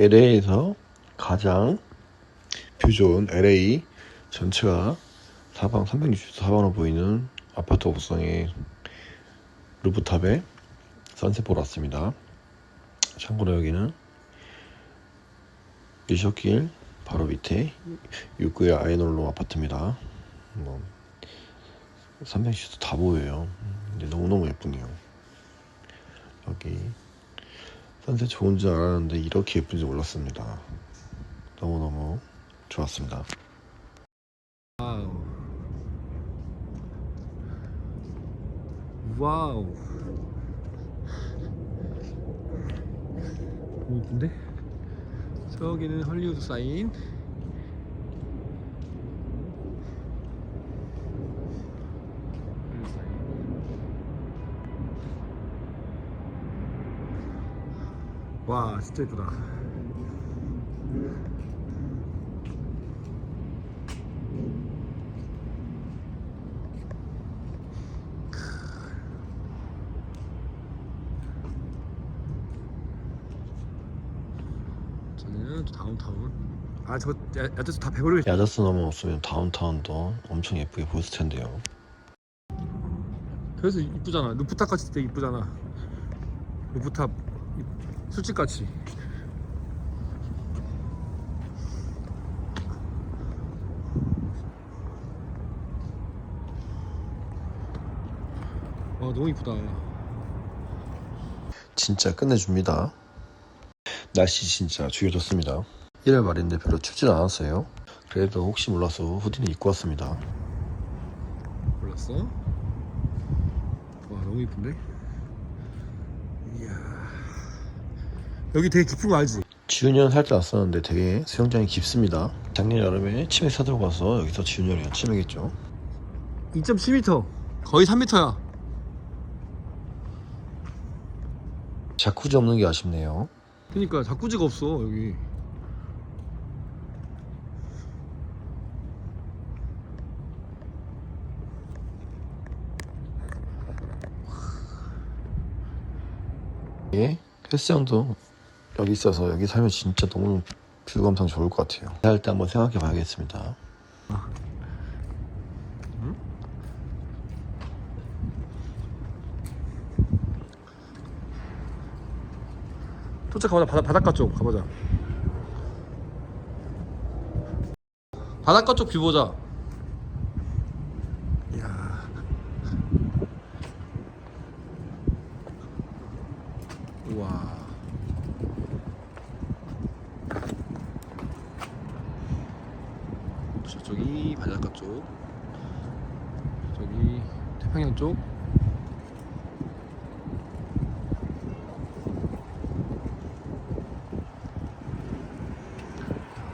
LA에서 가장 뷰 좋은 LA 전체가 사방 364방으로 보이는 아파트 옥상의 루프탑에 선셋 보러 왔습니다. 참고로 여기는 미셔길 바로 밑에 육구의 아이놀로 아파트입니다. 뭐 360도 다 보여요. 근데 너무너무 예쁘네요. 여기 선셋 좋은 줄 알았는데 이렇게 예쁜지 몰랐습니다. 너무너무 좋았습니다. 와우. 와우. 너무 이쁜데? 저기는 헐리우드 사인. 헐리우드 사인. 와 진짜 이쁘다. 저는 또 다운타운. 아저 야저수 다 배부르. 야자스 넘어 없으면 다운타운도 엄청 예쁘게 보였을 텐데요. 그래서 이쁘잖아. 루프탑 같이 되게 이쁘잖아. 루프탑 이- 술집 같이. 와 너무 이쁘다. 진짜 끝내줍니다. 날씨 진짜 죽여줬습니다. 1월 말인데 별로 춥진 않았어요. 그래도 혹시 몰라서 후디는 입고 왔습니다. 몰랐어? 와 너무 이쁜데? 이야. 여기 되게 깊은 거 알지? 지훈이랑 살때 왔었는데 되게 수영장이 깊습니다. 작년 여름에 치맥 사들고 가서 여기서 지훈이랑 치맥했죠. 2.7m 거의 3m야 자쿠지 없는 게 아쉽네요. 그니까 자꾸지가 없어 여기 예, 헬스장도 여기 있어서 여기 살면 진짜 너무 뷰 감상 좋을 것 같아요. 할 때 한번 생각해 봐야겠습니다. 도착 가보자 바다, 바닷가 쪽 가보자 바닷가 쪽 뷰 보자 이야 우와 저쪽이 바닷가 쪽. 저기 태평양 쪽.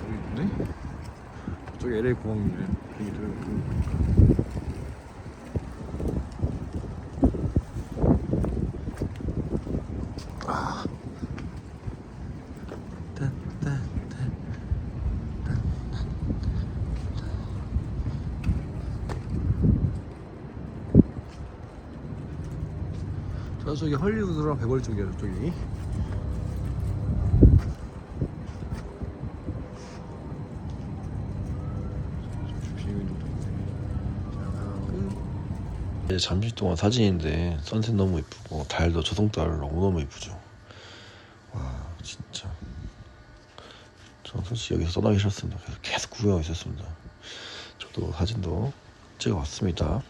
여기 있네? 저기 LA 공항이네. 여기 들어가 저쪽이 헐리우드랑 베벌 쪽이야 저쪽이 이제 잠시 동안 사진인데 선셋 너무 이쁘고 달도 저동달 너무너무 이쁘죠. 와 진짜 저는 솔직히 여기서 떠나기 싫었습니다. 그래서 계속 구경하고 있었습니다. 저도 사진도 찍어왔습니다.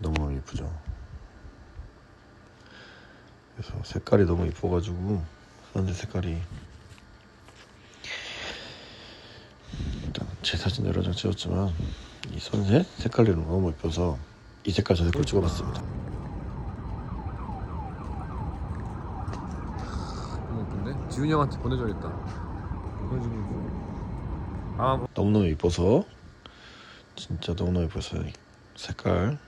너무 이쁘죠. 그래서 색깔이 너무 이뻐가지고 선셋 색깔이 일단 제 사진 여러 장 찍었지만 이 선셋 색깔이 너무 예뻐서 이 색깔 저 색깔 찍어봤습니다. 너무 예쁜데? 지훈이 형한테 보내줘야겠다 보내주면 아 뭐. 너무너무 예뻐서 진짜 너무너무 예뻐서 이 색깔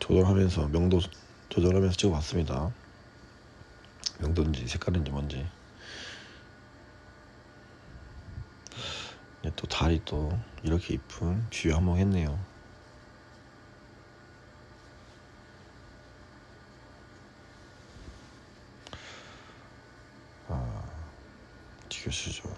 조절하면서 명도 조절하면서 찍어봤습니다. 명도인지 색깔인지 뭔지. 근데 또 달이 또 이렇게 이쁜 뷰 한번 했네요. 지켜주죠.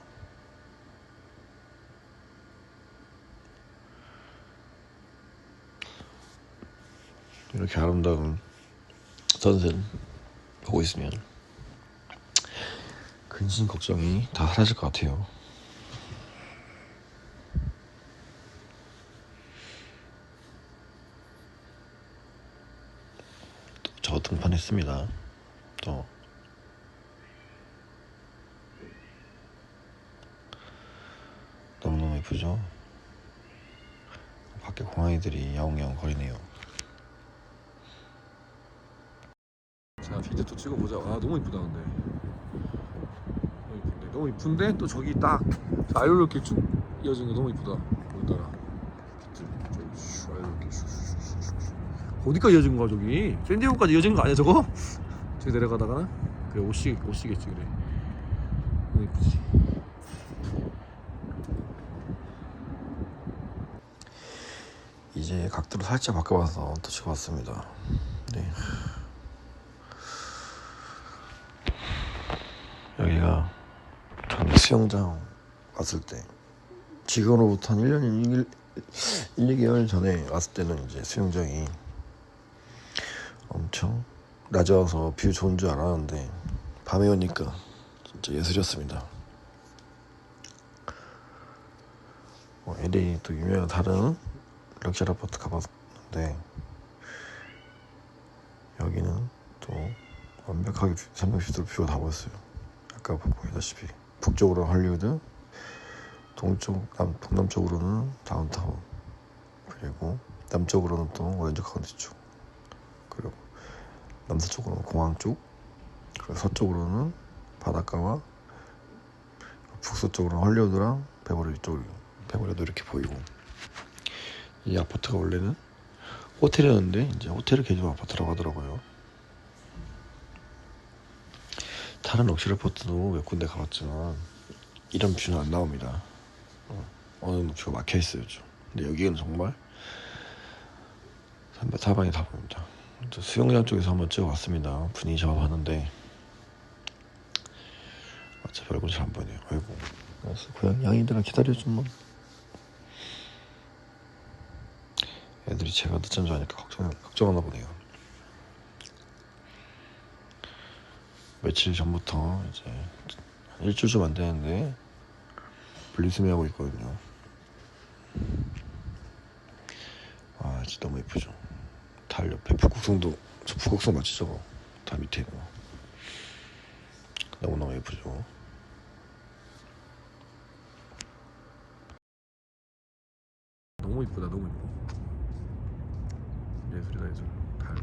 이렇게 아름다운 선셋 보고 있으면 근심 걱정이 다 사라질 것 같아요. 또저 등판했습니다. 또 너무너무 예쁘죠? 밖에 고양이들이 야옹야옹 거리네요. 자 비드 또 찍어보자. 아 너무 이쁘다 근데. 너무 이쁜데. 너무 이쁜데? 또 저기 딱 아이렇게 쭉 이어진 게 너무 이쁘다. 아이렇게 슈슈슈슈슈 어디까지 이어진 거야 저기? 샌디에고까지 이어진 거 아니야 저거? 저기 내려가다가 그래 옷이 옷이겠지 그래. 너무 이쁘지. 이제 각도를 살짝 바꿔봐서 또 찍어봤습니다. 네. 여기가 전 수영장 왔을 때 지금으로부터 한 1년 1, 1, 2개월 전에 왔을 때는 이제 수영장이 엄청 낮아서 뷰 좋은 줄 알았는데 밤에 오니까 진짜 예술이었습니다. 어, LA 또 유명한 다른 럭셔리 아파트 가봤는데 여기는 또 완벽하게 360도 뷰가 다 보였어요. 아까 보이다시피 북쪽으로는 헐리우드, 동쪽 남 동남쪽으로는 다운타운 그리고 남쪽으로는 또 오렌지 카운티 쪽 그리고 남서쪽으로는 공항 쪽 그리고 서쪽으로는 바닷가와 북서쪽으로는 헐리우드랑 베버리 쪽 베버리도 이렇게 보이고 이 아파트가 원래는 호텔이었는데 이제 호텔을 개조 아파트라고 하더라고요. 다른 럭셔리 아파트도 몇 군데 가봤지만 이런 뷰는 안 나옵니다. 어, 어느 뷰가 막혀 있어요, 좀. 근데 여기는 정말 삼바 사방이 다 보입니다. 저 수영장 쪽에서 한번 찍어봤습니다. 분위기 잡아봤는데 어차피 얼굴 잘안 보이네요. 아이고. 그래서 고양이 양이들아 기다려주면 애들이 제가 늦잠 자니까 걱정, 걱정하나 보네요. 며칠 전부터 이제 한 일주일 좀 안 되는데 분리수미하고 있거든요. 아, 진짜 너무 예쁘죠. 달 옆에 북극성도 저 북극성 맞지 저거? 달 밑에 있는 거. 너무너무 예쁘죠. 너무 이쁘다 너무 이뻐 예술이다 예술 달,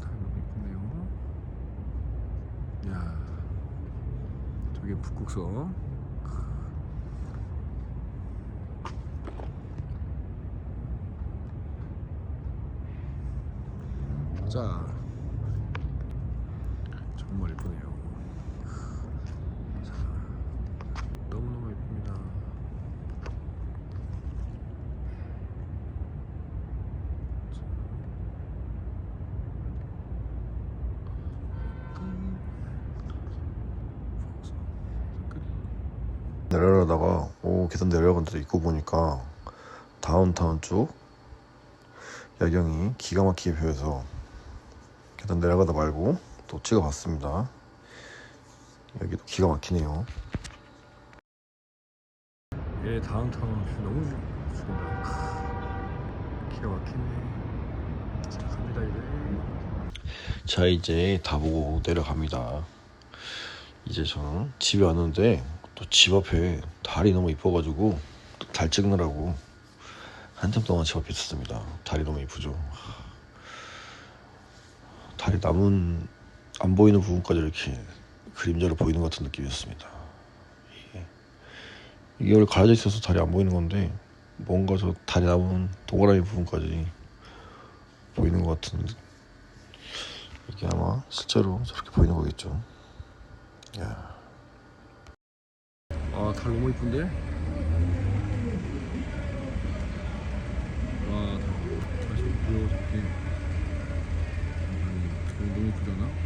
달 너무 이쁘네요 야 저게 북극성. 자 정말 이쁘네요 자 너무너무 이쁩니다 내려가다가 오 계단 내려가는데 입구 보니까 다운타운 쪽 야경이 기가 막히게 보여서 계단 내려가다 말고 또 찍어봤습니다. 여기도 기가 막히네요. 얘 다운타운 뷰 너무 죽- 죽인다 기가 막히네 자 갑니다 이제 자 이제 다 보고 내려갑니다. 이제 저는 집에 왔는데 또 집 앞에 달이 너무 이뻐가지고 또달 찍느라고 한참 동안 집 앞에 있었습니다. 달이 너무 이쁘죠. 달이 남은 안 보이는 부분까지 이렇게 그림자로 보이는 것 같은 느낌이었습니다. 이게 원래 가려져 있어서 달이 안 보이는 건데 뭔가 저 달이 남은 동그라미 부분까지 보이는 것 같은 이게 아마 실제로 저렇게 보이는 거겠죠. 야, 아, 달 너무 이쁜데? 와, 달. 다시. 음, 달 너무 이쁘잖아?